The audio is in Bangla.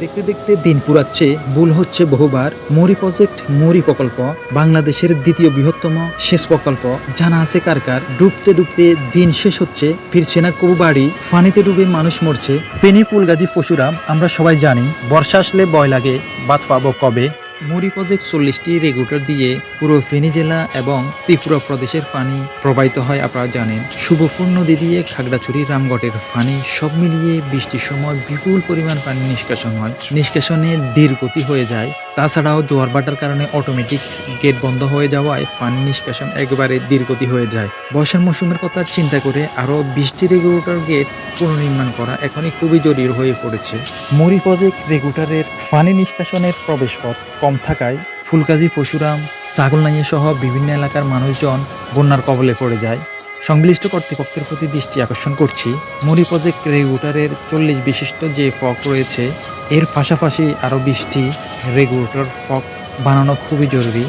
দেখতে দেখতে দিন পুরাচ্ছে, ভুল হচ্ছে বহুবার। মরি প্রজেক্ট মরি প্রকল্প, বাংলাদেশের দ্বিতীয় বৃহত্তম শেষ প্রকল্প। জানা আছে কার কার? ডুবতে ডুবতে দিন শেষ হচ্ছে, ফিরছে না কবু বাড়ি, ফানিতে ডুবে মানুষ মরছে। ফেনী ফুলগাজী পশুরাম, আমরা সবাই জানি, বর্ষা আসলে ভয় লাগে বাদ পাবো কবে? মুড়ি প্রজেক্ট চল্লিশটি রেগুলেটর দিয়ে পুরো ফেনী জেলা এবং ত্রিপুরা প্রদেশের পানি প্রবাহিত হয় আপনারা জানেন। শুভপুর নদী দিয়ে খাগড়াছড়ি, রামগড়ের পানি সব মিলিয়ে বৃষ্টির সময় বিপুল পরিমাণ পানি নিষ্কাশন হয়। নিষ্কাশনে ধীর গতি হয়ে যায়। তাছাড়াও জোয়ার ভাটার কারণে অটোমেটিক গেট বন্ধ হয়ে যাওয়ায় পানি নিষ্কাশন একেবারে ধীরগতি হয়ে যায়। বর্ষার মৌসুমের কথা চিন্তা করে আরও বৃষ্টি রেগুলেটর গেট পুনর্নির্মাণ করা এখনই খুবই জরুরি হয়ে পড়েছে। মরি প্রজেক্ট রেগুলেটরের পানি নিষ্কাশনের প্রবেশপথ কম থাকায় ফুলকাজি পশুরাম ছাগলনাইয়া সহ বিভিন্ন এলাকার মানুষজন বন্যার কবলে পড়ে যায়। সংশ্লিষ্ট কর্তৃপক্ষের প্রতি দৃষ্টি আকর্ষণ করছি। মরি প্রজেক্ট রেগুলেটরের চল্লিশ বিশিষ্ট যে ফক রয়েছে, এর পাশাপাশি আরও বিশটি রেগুলেটর ফক বানানো খুবই জরুরি।